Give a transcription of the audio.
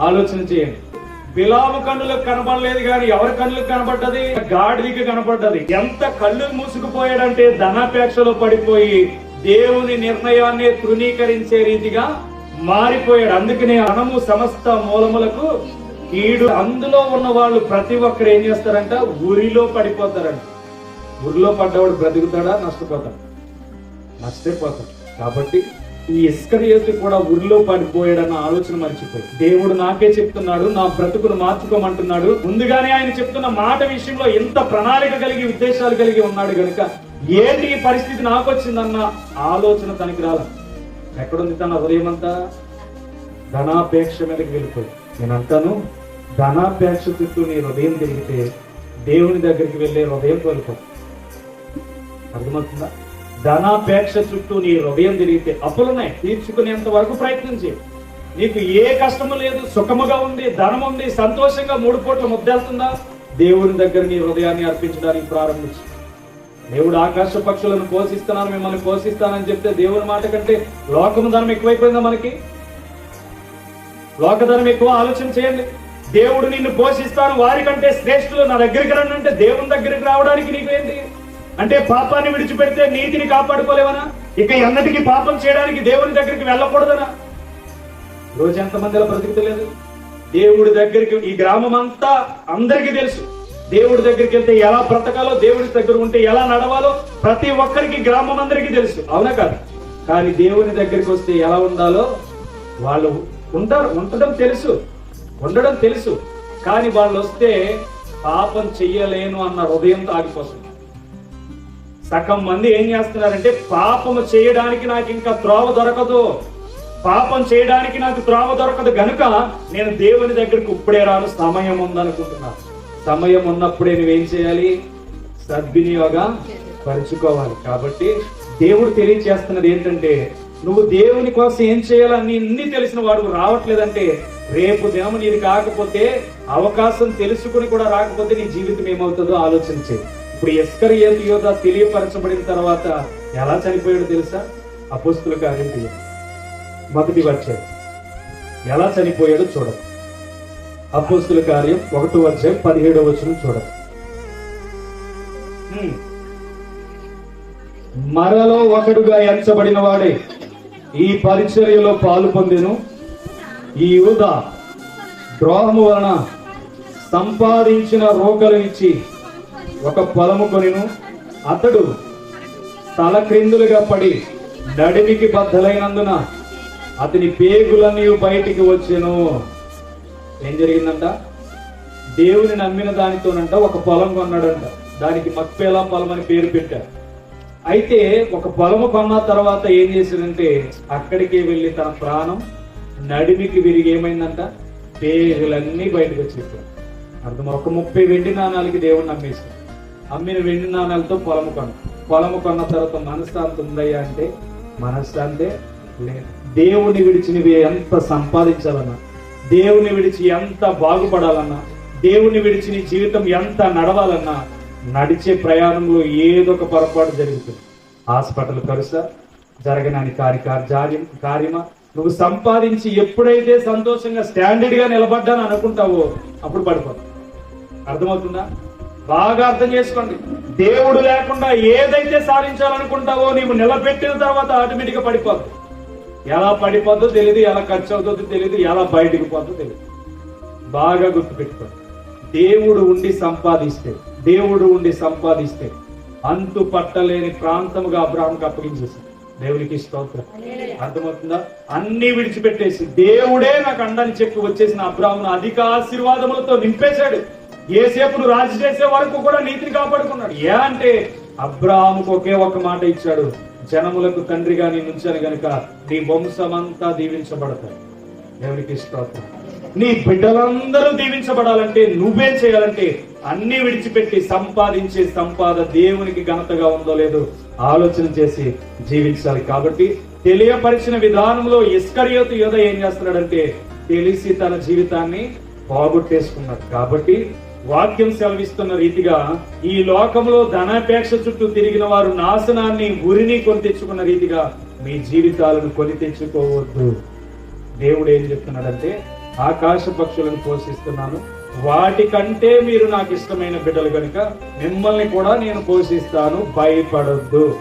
ఆలోచన చేయండి. బిలాము కన్నులకు కనపడలేదు కానీ ఎవరి కన్నులకు కనపడ్డది గాడిదికి కనపడ్డది ఎంత కళ్ళు మూసుకుపోయాడంటే ధనాపేక్షలో పడిపోయి దేవుని నిర్ణయాన్ని తృణీకరించే రీతిగా మారిపోయాడు. అందుకనే అనము సమస్త మూలములకు ఈడు అందులో ఉన్న వాళ్ళు ప్రతి ఒక్కరు ఏం చేస్తారంట? ఉరిలో పడిపోతారంట. ఉరిలో పడ్డవాడు బ్రతుకుతాడా? నష్టపోతాడు. నష్టపోతాడు. కాబట్టి ఈ ఇస్కరియోతి కూడా ఉరిలో పడిపోయాడన్న ఆలోచన మర్చిపోయి. దేవుడు నాకే చెప్తున్నాడు నా బ్రతుకును మార్చుకోమంటున్నాడు. ముందుగానే ఆయన చెప్తున్న మాట విషయంలో ఎంత ప్రణాళిక కలిగి ఉద్దేశాలు కలిగి ఉన్నాడు గనుక ఏంటి ఈ పరిస్థితి నాకు వచ్చిందన్న ఆలోచన తనకి రాల ఎక్కడుంది తన హృదయం అంతా? ధనాపేక్ష మీదకి వెళ్ళిపోయి నేను అంటాను ధనాపేక్ష చుట్టూ నీ హృదయం తిరిగితే దేవుని దగ్గరికి వెళ్ళే హృదయం కోల్పో అర్థమవుతుందా? ధనాపేక్ష చుట్టూ నీ హృదయం తిరిగితే అప్పులున్నాయి తీర్చుకునేంత వరకు ప్రయత్నించి నీకు ఏ కష్టము లేదు సుఖముగా ఉంది ధనం ఉంది సంతోషంగా మూడు పూట్ల ముద్దెళ్తుందా? దేవుని దగ్గర నీ హృదయాన్ని అర్పించడానికి ప్రారంభించు. దేవుడు ఆకాశ పక్షులను పోషిస్తున్నాను మిమ్మల్ని పోషిస్తానని చెప్తే దేవుని మాట కంటే లోకము ధనం ఎక్కువైపోయిందా మనకి? లోకధనం ఎక్కువ ఆలోచన చేయండి. దేవుడు నిన్ను పోషిస్తాను వారికంటే శ్రేష్ఠులు నా దగ్గరికి రండి అంటే దేవుని దగ్గరికి రావడానికి నీకు ఏంటి? అంటే పాపాన్ని విడిచిపెడితే నీతిని కాపాడుకోలేవనా? ఇక ఎన్నటికి పాపం చేయడానికి దేవుని దగ్గరికి వెళ్ళకూడదనా? రోజు ఎంతమంది అలా బ్రతుకుతలేదు దేవుడి దగ్గరికి ఈ గ్రామం అంతా అందరికీ తెలుసు. దేవుడి దగ్గరికి వెళ్తే ఎలా బ్రతకాలో దేవుడి దగ్గర ఉంటే ఎలా నడవాలో ప్రతి ఒక్కరికి గ్రామం అందరికీ తెలుసు. అవునా కాదు? కానీ దేవుని దగ్గరికి వస్తే ఎలా ఉండాలో వాళ్ళు ఉంటారు ఉండడం తెలుసు. ఉండడం తెలుసు. కానీ వాళ్ళు వస్తే పాపం చెయ్యలేను అన్న హృదయంతో ఆగిపోతుంది. సగం మంది ఏం చేస్తున్నారంటే పాపము చేయడానికి నాకు ఇంకా త్రోవ దొరకదు. పాపం చేయడానికి నాకు త్రోవ దొరకదు గనుక నేను దేవుని దగ్గరికి ఇప్పుడే రాను. సమయం ఉందనుకుంటున్నా. సమయం ఉన్నప్పుడే నువ్వేం చేయాలి? సద్వినియోగ పరుచుకోవాలి కాబట్టి దేవుడు తెలియచేస్తున్నది ఏంటంటే నువ్వు దేవుని కోసం ఏం చేయాలని అన్ని తెలిసిన వాడు రావట్లేదంటే రేపు దినము నీది కాకపోతే అవకాశం తెలుసుకుని కూడా రాకపోతే నీ జీవితం ఏమవుతుందో ఆలోచించే ఇప్పుడు ఎస్కర్ యోధ తెలియపరచబడిన తర్వాత ఎలా చనిపోయాడో తెలుసా? అపోస్తుల కార్యం మొదటి వచ్చాడు ఎలా చనిపోయాడో చూడండి అపోస్తుల కార్యం ఒకటో అధ్యాయం పదిహేడో వచ్చిన చూడండి మరలో ఒకడుగా ఎంచబడిన వాడే ఈ పరిచర్యలో పాలు పొందెను. ఈ యువత ద్రోహము వలన సంపాదించిన రోకలు ఇచ్చి ఒక పొలము కొనిను. అతడు తల క్రిందులుగా పడి నడిమికి బద్దలైనందున అతని పేగులన్నీ బయటికి వచ్చాను. ఏం జరిగిందంట? దేవుని నమ్మిన దానితోనంట ఒక పొలం కొన్నాడంట. దానికి మక్పేలా పొలం అని పేరు పెట్టారు. అయితే ఒక పొలము కొన్న తర్వాత ఏం చేశాడంటే అక్కడికి వెళ్ళి తన ప్రాణం నడిమికి విరిగి ఏమైందంట? పేగులన్నీ బయటకు వచ్చేసాడు అర్థం ఒక ముప్పై వెండి నాణాలకి దేవుణ్ణి నమ్మేశాడు అమ్మిన వెండి నాణాలతో పొలము కొన్న పొలము కొన్న తర్వాత మనశ్శాంతి ఉందయ్యా అంటే మనశ్శాంతే లేదు. దేవుని విడిచి నువ్వు ఎంత సంపాదించాలన్నా దేవుని విడిచి ఎంత బాగుపడాలన్నా దేవుని విడిచి నీ జీవితం ఎంత నడవాలన్నా నడిచే ప్రయాణంలో ఏదో ఒక పొరపాటు జరుగుతుంది. హాస్పిటల్ కరుస జరగనాని కార్య కార్యం కార్యమా నువ్వు సంపాదించి ఎప్పుడైతే సంతోషంగా స్టాండర్డ్గా నిలబడ్డాను అనుకుంటావో అప్పుడు పడిపోతావు. అర్థమవుతుందా? బాగా అర్థం చేసుకోండి. దేవుడు లేకుండా ఏదైతే సాధించాలనుకుంటావో నీవు నిలబెట్టిన తర్వాత ఆటోమేటిక్గా పడిపోద్ది ఎలా పడిపోద్దో తెలియదు ఎలా ఖర్చు అవుతుందో తెలియదు ఎలా బయటకు పోతుందో తెలియదు బాగా గుర్తుపెట్టుకోండి. దేవుడు ఉండి సంపాదిస్తే దేవుడు ఉండి సంపాదిస్తే అంతు పట్టలేని ప్రాంతముగా అబ్రాహంకి అప్పగించేసి దేవునికి స్తోత్రం. అర్థమవుతుందా అన్ని విడిచిపెట్టేసి దేవుడే నాకు అండని చెప్పి వచ్చేసిన అబ్రాహ్మను అధిక ఆశీర్వాదములతో నింపేశాడు ఏసేపును రాజు చేసే వరకు కూడా నీతిని కాపాడుకున్నాడు. ఏ అంటే అబ్రాహాముకు ఒకే ఒక మాట ఇచ్చాడు. జనములకు తండ్రిగా నేను ఉంచాను గనుక నీ వంశమంతా దీవించబడతాయి. దేవునికి ఇష్టం నీ బిడ్డలందరూ దీవించబడాలంటే నువ్వేం చేయాలంటే అన్ని విడిచిపెట్టి సంపాదించే సంపాద దేవునికి ఘనతగా ఉందో లేదో ఆలోచన చేసి జీవించాలి. కాబట్టి తెలియపరిచిన విధానంలో ఇస్కరియోతు యోధ ఏం చేస్తున్నాడంటే తెలిసి తన జీవితాన్ని పోగొట్టేసుకున్నాడు. కాబట్టి వాక్యం సెలవిస్తున్న రీతిగా ఈ లోకంలో ధనాపేక్ష చుట్టూ తిరిగిన వారు నాశనాన్ని ఉరిని కొని తెచ్చుకున్న రీతిగా మీ జీవితాలను కొని తెచ్చుకోవద్దు. దేవుడు ఏం చెప్తున్నాడంటే ఆకాశ పక్షులను పోషిస్తున్నాను. వాటికంటే మీరు నాకు ఇష్టమైన బిడ్డలు కనుక మిమ్మల్ని కూడా నేను పోషిస్తాను. భయపడొద్దు.